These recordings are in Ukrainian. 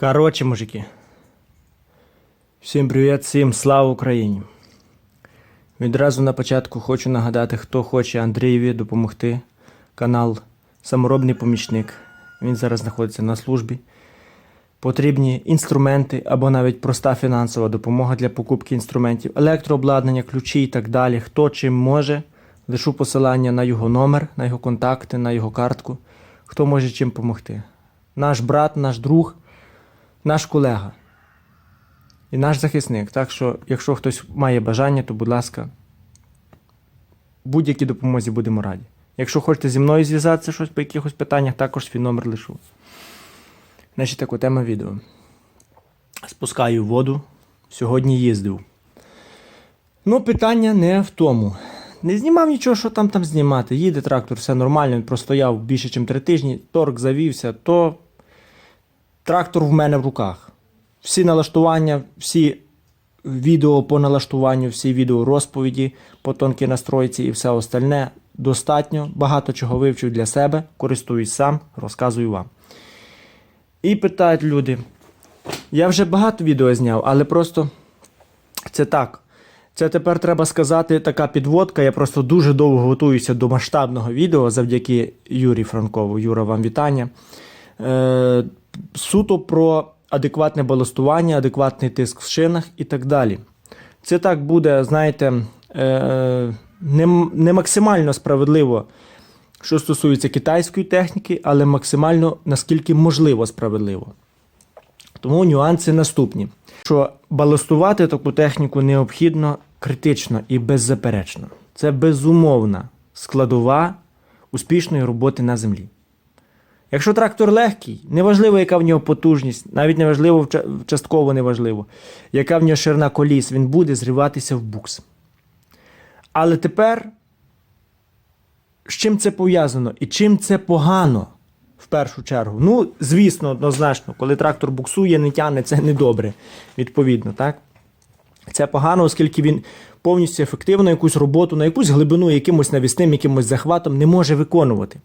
Короче, мужики. Всім привіт, всім слава Україні. Відразу на початку хочу нагадати, хто хоче Андрієві допомогти. Канал Саморобний помічник. Він зараз знаходиться на службі. Потрібні інструменти або навіть проста фінансова допомога для покупки інструментів, електрообладнання, ключі і так далі. Хто чим може, лишу посилання на його номер, на його контакти, на його картку. Хто може чим допомогти. Наш брат, наш друг, наш колега і наш захисник. Так що, якщо хтось має бажання, то, будь ласка, будь-якій допомозі будемо раді. Якщо хочете зі мною зв'язатися щось по якихось питаннях, також свій номер лишу. Значить, така тема відео. Спускаю воду. Сьогодні їздив. Ну, питання не в тому. Не знімав нічого, що там там знімати. Їде трактор, все нормально, він простояв більше, ніж три тижні, торг завівся, то трактор в мене в руках. Всі налаштування, всі відео по налаштуванню, всі відео розповіді по тонкій настройці і все остальне достатньо. Багато чого вивчив для себе, користуюсь сам, розказую вам. І питають люди. Я вже багато відео зняв, але просто це так. Це тепер треба сказати така підводка. Я просто дуже довго готуюся до масштабного відео завдяки Юрі Франкову. Юра, вам вітання. Суто про адекватне баластування, адекватний тиск в шинах і так далі. Це так буде, знаєте, е, не, не максимально справедливо, що стосується китайської техніки, але максимально наскільки можливо справедливо. Тому нюанси наступні: що баластувати таку техніку необхідно критично і беззаперечно. Це безумовна складова успішної роботи на землі. Якщо трактор легкий, неважливо, яка в нього потужність, навіть неважливо, частково неважливо, яка в нього ширина коліс, він буде зриватися в букс. Але тепер, з чим це пов'язано і чим це погано в першу чергу? Ну, звісно, однозначно, коли трактор буксує, не тягне, це недобре, відповідно, так? Це погано, оскільки він повністю ефективно якусь роботу на якусь глибину, якимось навісним, якимось захватом не може виконувати.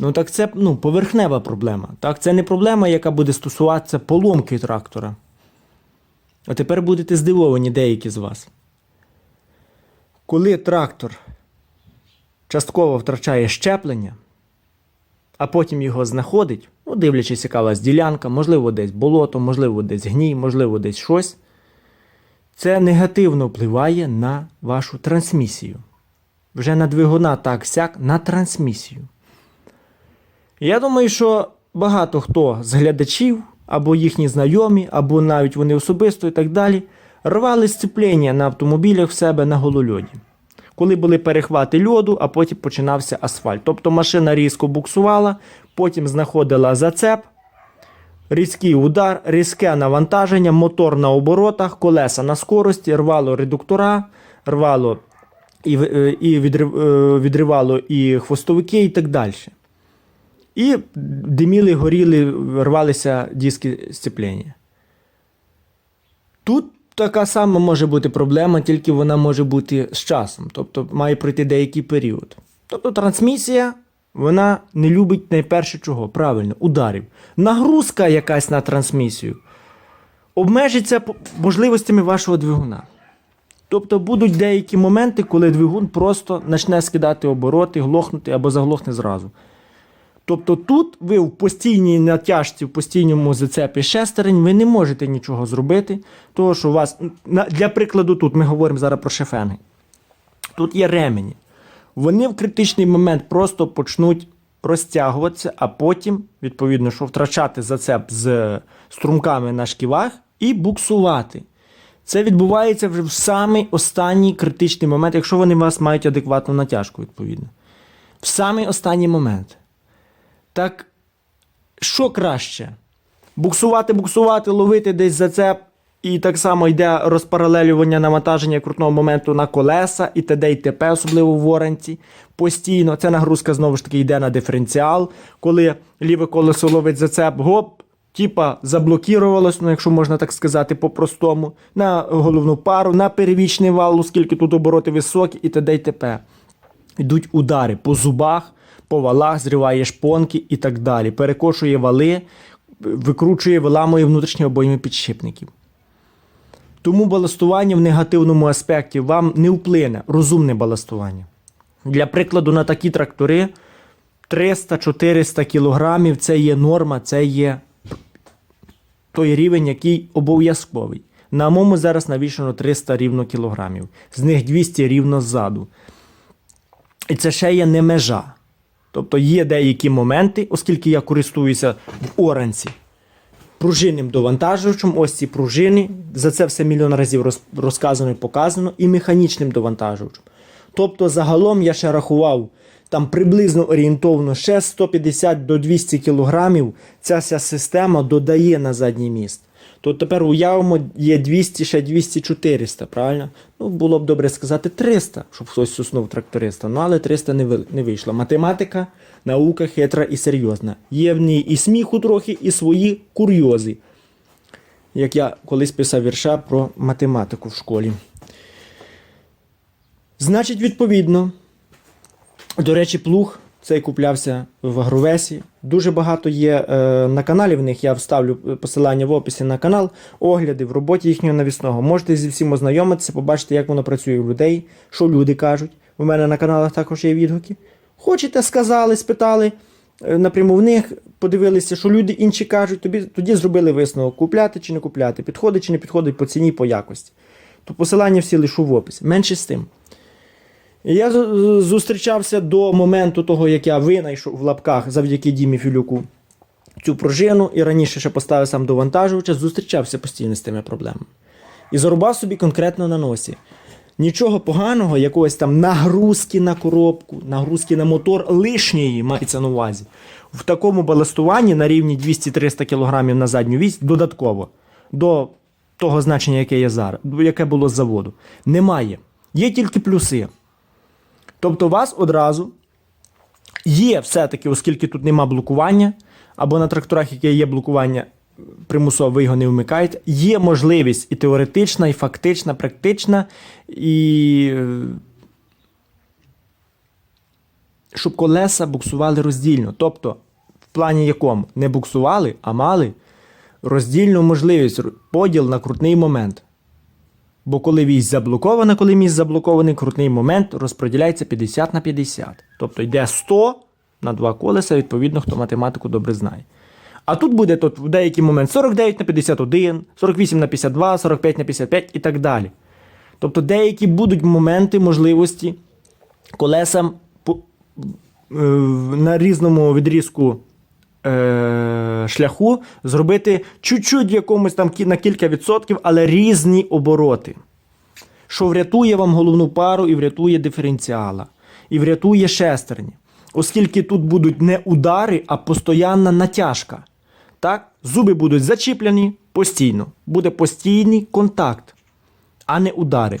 Ну так це ну, поверхнева проблема. Так? Це не проблема, яка буде стосуватися поломки трактора. А тепер будете здивовані деякі з вас. Коли трактор частково втрачає щеплення, а потім його знаходить, ну, дивлячись, яка у вас ділянка, можливо, десь болото, можливо, десь гній, можливо, десь щось, це негативно впливає на вашу трансмісію. Вже на двигуна так сяк на трансмісію. Я думаю, що багато хто з глядачів, або їхні знайомі, або навіть вони особисто і так далі, рвали сцеплення на автомобілях в себе на голольоді. Коли були перехвати льоду, а потім починався асфальт. Тобто машина різко буксувала, потім знаходила зацеп, різкий удар, різке навантаження, мотор на оборотах, колеса на скорості, рвало редуктора, рвало і, е, і е, відривало і хвостовики, і так далі. І диміли, горіли, рвалися диски сцеплення. Тут така сама може бути проблема, тільки вона може бути з часом. Тобто має пройти деякий період. Тобто трансмісія, вона не любить найперше чого? Правильно, ударів. Нагрузка якась на трансмісію обмежиться можливостями вашого двигуна. Тобто будуть деякі моменти, коли двигун просто почне скидати обороти, глохнути або заглохне зразу. Тобто тут ви в постійній натяжці, в постійному зацепі шестерень, ви не можете нічого зробити, того що у вас, для прикладу, тут ми говоримо зараз про шефенги. Тут є ремені. Вони в критичний момент просто почнуть розтягуватися, а потім, відповідно, що втрачати зацеп з струмками на шківах і буксувати. Це відбувається вже в самий останній критичний момент, якщо вони у вас мають адекватну натяжку, відповідно. В самий останній момент. Так що краще? Буксувати, буксувати, ловити десь зацеп, і так само йде розпаралелювання навантаження крутного моменту на колеса і т.д. і т.п., особливо в воранці. Постійно. Ця нагрузка знову ж таки йде на диференціал, коли ліве колесо ловить зацеп, гоп, типа заблокірувалось, ну якщо можна так сказати, по-простому, на головну пару, на перевічний вал, оскільки тут обороти високі, і т.д. і т.п. Йдуть удари по зубах, по валах, зриває шпонки і так далі. Перекошує вали, викручує, виламує внутрішні обойми підшипників. Тому баластування в негативному аспекті вам не вплине розумне баластування. Для прикладу, на такі трактори 300-400 кілограмів це є норма, це є той рівень, який обов'язковий. На моєму зараз навішано 300 рівно кілограмів, з них 200 рівно ззаду. І це ще є не межа. Тобто є деякі моменти, оскільки я користуюся в оранці пружинним довантажувачем, ось ці пружини, за це все мільйон разів роз- розказано і показано, і механічним довантажувачем. Тобто, загалом я ще рахував там приблизно орієнтовно ще 150 до 200 кілограмів ця вся система додає на задній міст. То тепер уявимо, є 200, ще 200, 400, правильно? Ну, було б добре сказати 300, щоб хтось суснув тракториста. Ну, але 300 не, не вийшло. Математика, наука хитра і серйозна. Є в ній і сміху трохи, і свої курйози. Як я колись писав вірша про математику в школі. Значить, відповідно, до речі, плуг цей куплявся в Агровесі. Дуже багато є е, на каналі в них. Я вставлю посилання в описі на канал, огляди в роботі їхнього навісного. Можете зі всім ознайомитися, побачити, як воно працює у людей, що люди кажуть. У мене на каналах також є відгуки. Хочете, сказали, спитали е, напряму в них, подивилися, що люди інші кажуть, тобі, тоді зробили висновок, купляти чи не купляти, підходить чи не підходить по ціні, по якості. То посилання всі лишу в описі. Менше з тим. Я зустрічався до моменту того, як я винайшов в лапках завдяки Дімі Філюку цю пружину і раніше ще поставив сам до вантажувача, зустрічався постійно з тими проблемами. І зарубав собі конкретно на носі. Нічого поганого, якогось там нагрузки на коробку, нагрузки на мотор лишньої мається на увазі. В такому баластуванні на рівні 200-300 кг на задню вісь додатково до того значення, яке є зараз, яке було з заводу, немає. Є тільки плюси. Тобто, у вас одразу є все-таки, оскільки тут нема блокування, або на тракторах, які є блокування, примусово ви його не вмикаєте, є можливість і теоретична, і фактична, практична, і е, щоб колеса буксували роздільно. Тобто, в плані якому не буксували, а мали роздільну можливість, поділ на крутний момент. Бо коли вісь заблокована, коли міст заблокований, крутний момент розподіляється 50 на 50. Тобто йде 100 на два колеса, відповідно, хто математику добре знає. А тут буде тут в деякий момент 49 на 51, 48 на 52, 45 на 55 і так далі. Тобто деякі будуть моменти, можливості колесам е, на різному відрізку е, шляху зробити чуть-чуть якомусь там на кілька відсотків, але різні обороти. Що врятує вам головну пару і врятує диференціала, і врятує шестерні. Оскільки тут будуть не удари, а постоянна натяжка. Так? Зуби будуть зачіплені постійно. Буде постійний контакт, а не удари.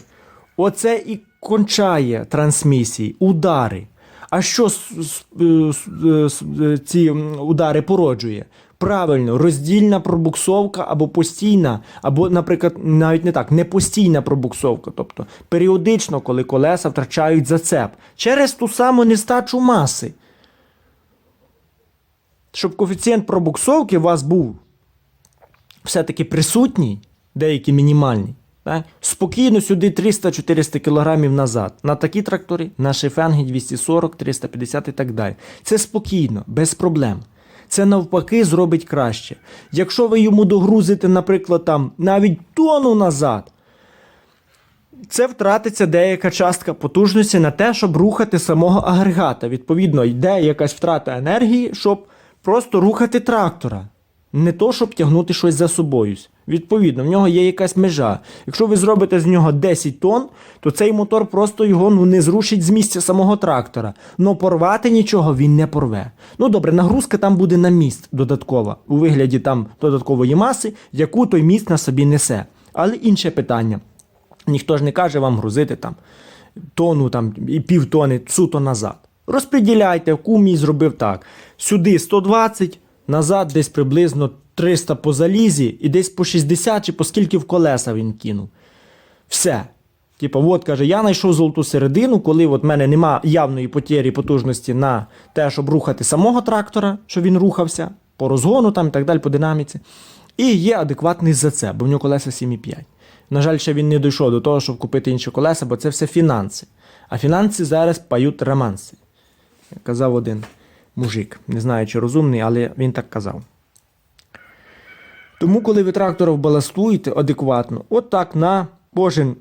Оце і кончає трансмісії, удари. А що е, е, е, ці удари породжує? Правильно, роздільна пробуксовка або постійна, або, наприклад, навіть не так, не постійна пробуксовка. Тобто періодично, коли колеса втрачають зацеп через ту саму нестачу маси. Щоб коефіцієнт пробуксовки у вас був все-таки присутній, деякі мінімальні. Так? Спокійно сюди 300-400 кг назад. На такі трактори, на шифенги 240, 350 і так далі. Це спокійно, без проблем. Це навпаки зробить краще. Якщо ви йому догрузите, наприклад, там навіть тону назад, це втратиться деяка частка потужності на те, щоб рухати самого агрегата. Відповідно, йде якась втрата енергії, щоб просто рухати трактора. Не то, щоб тягнути щось за собою. Відповідно, в нього є якась межа. Якщо ви зробите з нього 10 тонн, то цей мотор просто його ну, не зрушить з місця самого трактора. Но порвати нічого він не порве. Ну добре, нагрузка там буде на міст додаткова, у вигляді там додаткової маси, яку той міст на собі несе. Але інше питання. Ніхто ж не каже вам грузити там тону там, і півтони суто назад. Розподіляйте, кумій зробив так. Сюди 120, назад десь приблизно 300 по залізі і десь по 60 чи по скільки в колеса він кинув. Все. Типа, от каже, я знайшов золоту середину, коли в мене нема явної потері потужності на те, щоб рухати самого трактора, щоб він рухався. по розгону там і так далі, по динаміці. І є адекватний за це, бо в нього колеса 7,5. На жаль, ще він не дійшов до того, щоб купити інші колеса, бо це все фінанси. А фінанси зараз пають романси. Казав один мужик. Не знаю, чи розумний, але він так казав. Тому, коли ви трактора баластуєте адекватно, от так на кожен,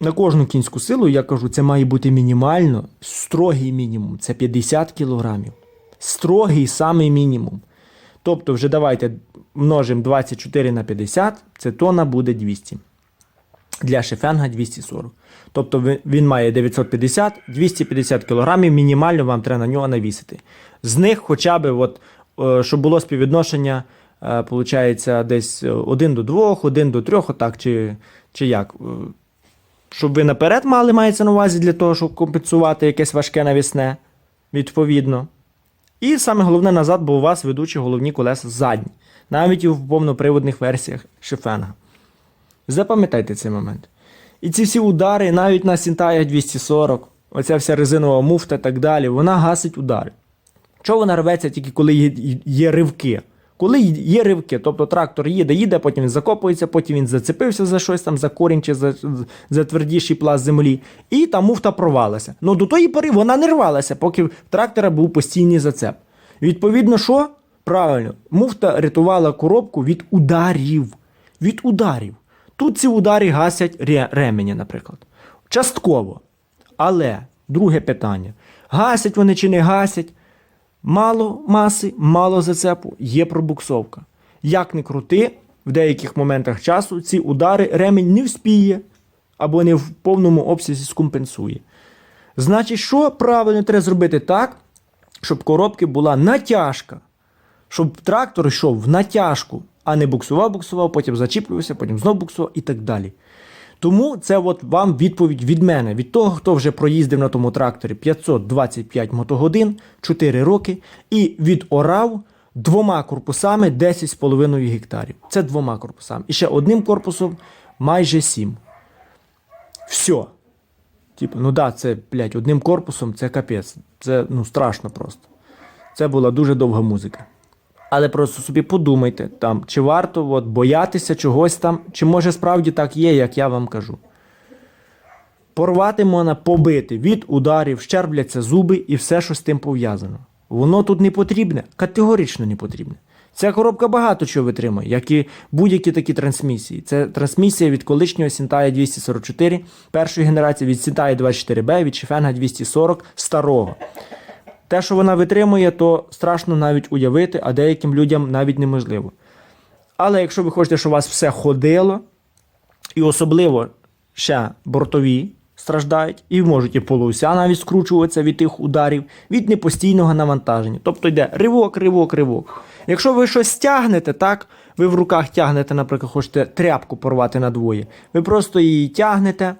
на кожну кінську силу, я кажу, це має бути мінімально, строгий мінімум. Це 50 кілограмів. Строгий самий мінімум. Тобто, вже давайте множимо 24 на 50, це тонна буде 200. Для шефенга 240. Тобто він має 950, 250 кілограмів, мінімально вам треба на нього навісити. З них хоча б, от, е, щоб було співвідношення, получається, десь 1 до 2, 1 до 3, отак, чи, чи як. Е, Щоб ви наперед мали, мається на увазі для того, щоб компенсувати якесь важке навісне, відповідно. І саме головне назад, бо у вас ведучі головні колеса задні, навіть і в повноприводних версіях шифенга. Запам'ятайте цей момент. І ці всі удари, навіть на Сінтаях 240, оця вся резинова муфта і так далі, вона гасить удари. Чого вона рветься тільки коли є, є ривки? Коли є ривки, тобто трактор їде, їде, потім він закопується, потім він зацепився за щось там, за корінь чи за, за твердіший пласт землі, і та муфта провалася. Ну до тої пори вона не рвалася, поки в трактора був постійний зацеп. Відповідно, що? Правильно, муфта рятувала коробку від ударів. Від ударів. Тут ці удари гасять ремені, наприклад. Частково. Але друге питання: гасять вони чи не гасять? Мало маси, мало зацепу, є пробуксовка. Як не крути, в деяких моментах часу ці удари ремень не вспіє або не в повному обсязі скомпенсує. Значить, що правильно треба зробити так, щоб коробки була натяжка, щоб трактор йшов в натяжку, а не буксував, буксував, потім зачіплювався, потім знов буксував і так далі. Тому це от вам відповідь від мене, від того, хто вже проїздив на тому тракторі 525 мотогодин, 4 роки, і відорав двома корпусами 10,5 гектарів. Це двома корпусами. І ще одним корпусом майже 7. Все. Типу, ну да, це, блядь, одним корпусом це капець. Це ну, страшно просто. Це була дуже довга музика. Але просто собі подумайте, там, чи варто от, боятися чогось там, чи може справді так є, як я вам кажу. Порвати можна побити від ударів, щербляться зуби і все, що з тим пов'язано. Воно тут не потрібне, категорично не потрібне. Ця коробка багато чого витримує, як і будь-які такі трансмісії. Це трансмісія від колишнього Сінтая 244, першої генерації, від Сінтая 24B, від Шефенга 240 старого. Те, що вона витримує, то страшно навіть уявити, а деяким людям навіть неможливо. Але якщо ви хочете, щоб у вас все ходило, і особливо ще бортові страждають, і можуть і полуся навіть скручуватися від тих ударів, від непостійного навантаження. Тобто йде ривок, ривок, ривок. Якщо ви щось тягнете, так, ви в руках тягнете, наприклад, хочете тряпку порвати надвоє, ви просто її тягнете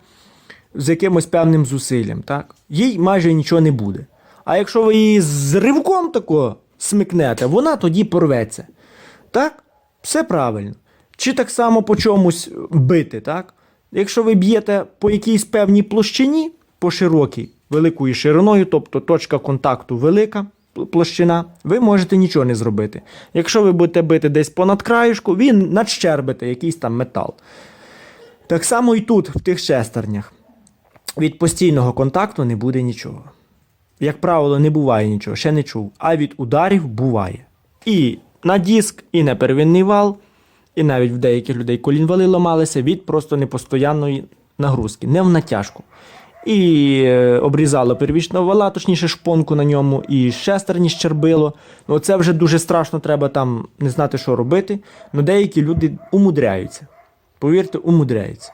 з якимось певним зусиллям, так? їй майже нічого не буде. А якщо ви її з ривком тако смикнете, вона тоді порветься. Так? Все правильно. Чи так само по чомусь бити, так? Якщо ви б'єте по якійсь певній площині, по широкій, великою шириною, тобто точка контакту велика площина, ви можете нічого не зробити. Якщо ви будете бити десь понад краюшку, він надщербите якийсь там метал. Так само і тут, в тих шестернях. Від постійного контакту не буде нічого. Як правило, не буває нічого, ще не чув. А від ударів буває. І на диск, і на первинний вал, і навіть в деяких людей колінвали ламалися від просто непостоянної нагрузки, не в натяжку. І е, обрізало первічного вала, точніше шпонку на ньому, і шестерні щербило. Ну це вже дуже страшно, треба там не знати, що робити. Ну деякі люди умудряються. Повірте, умудряються.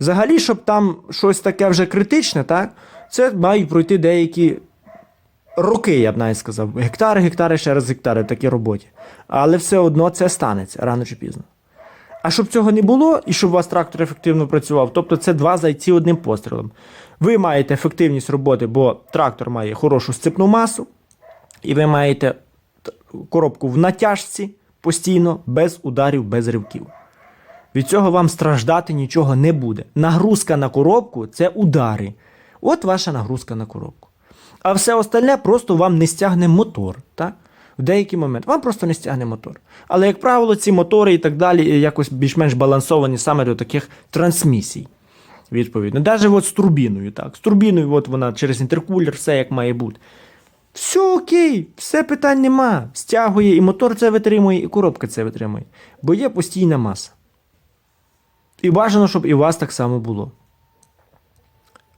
Взагалі, щоб там щось таке вже критичне, так, це мають пройти деякі роки, я б навіть сказав. Гектари, гектари, ще раз гектари в такій роботі. Але все одно це станеться рано чи пізно. А щоб цього не було, і щоб у вас трактор ефективно працював, тобто це два зайці одним пострілом. Ви маєте ефективність роботи, бо трактор має хорошу сцепну масу, і ви маєте коробку в натяжці постійно, без ударів, без ривків. Від цього вам страждати нічого не буде. Нагрузка на коробку це удари. От ваша нагрузка на коробку. А все остальне просто вам не стягне мотор. Так? В деякий момент вам просто не стягне мотор. Але, як правило, ці мотори і так далі якось більш-менш балансовані саме до таких трансмісій. Відповідно. Навіть от з турбіною. Так. З турбіною, от вона через інтеркулер, все як має бути. Все окей, все питань нема. Стягує, і мотор це витримує, і коробка це витримує. Бо є постійна маса. І бажано, щоб і у вас так само було.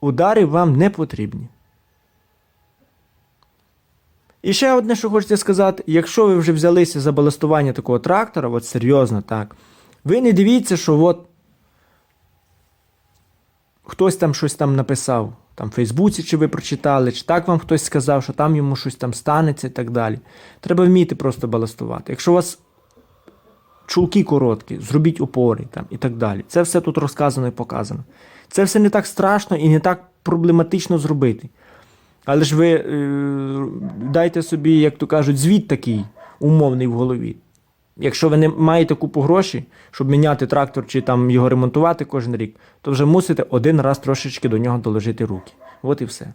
Удари вам не потрібні. І ще одне, що хочеться сказати, якщо ви вже взялися за баластування такого трактора, от серйозно так, ви не дивіться, що от хтось там щось там написав, там в Фейсбуці, чи ви прочитали, чи так вам хтось сказав, що там йому щось там станеться і так далі. Треба вміти просто баластувати. Якщо у вас чулки короткі, зробіть опори там, і так далі. Це все тут розказано і показано. Це все не так страшно і не так проблематично зробити. Але ж ви е, дайте собі, як то кажуть, звіт такий умовний в голові. Якщо ви не маєте купу грошей, щоб міняти трактор чи там його ремонтувати кожен рік, то вже мусите один раз трошечки до нього доложити руки. От і все.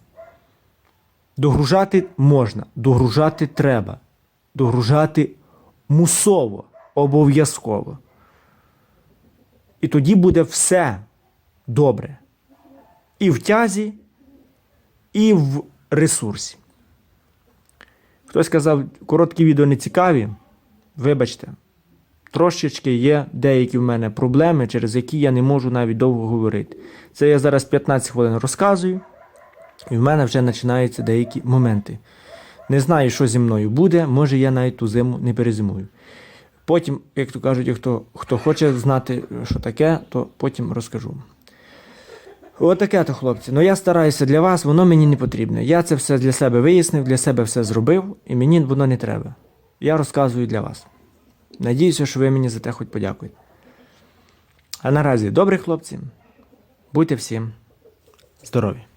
Догружати можна, догружати треба. Догружати мусово, обов'язково. І тоді буде все добре. І в тязі, і в ресурсі. Хтось сказав, короткі відео не цікаві. Вибачте, трошечки є деякі в мене проблеми, через які я не можу навіть довго говорити. Це я зараз 15 хвилин розказую, і в мене вже починаються деякі моменти. Не знаю, що зі мною буде, може я навіть ту зиму не перезимую. Потім, як то кажуть, хто, хто хоче знати, що таке, то потім розкажу. Отаке то, хлопці. Ну я стараюся для вас, воно мені не потрібне. Я це все для себе вияснив, для себе все зробив, і мені воно не треба. Я розказую для вас. Надіюся, що ви мені за те хоч подякуєте. А наразі, добрі хлопці, будьте всім здорові!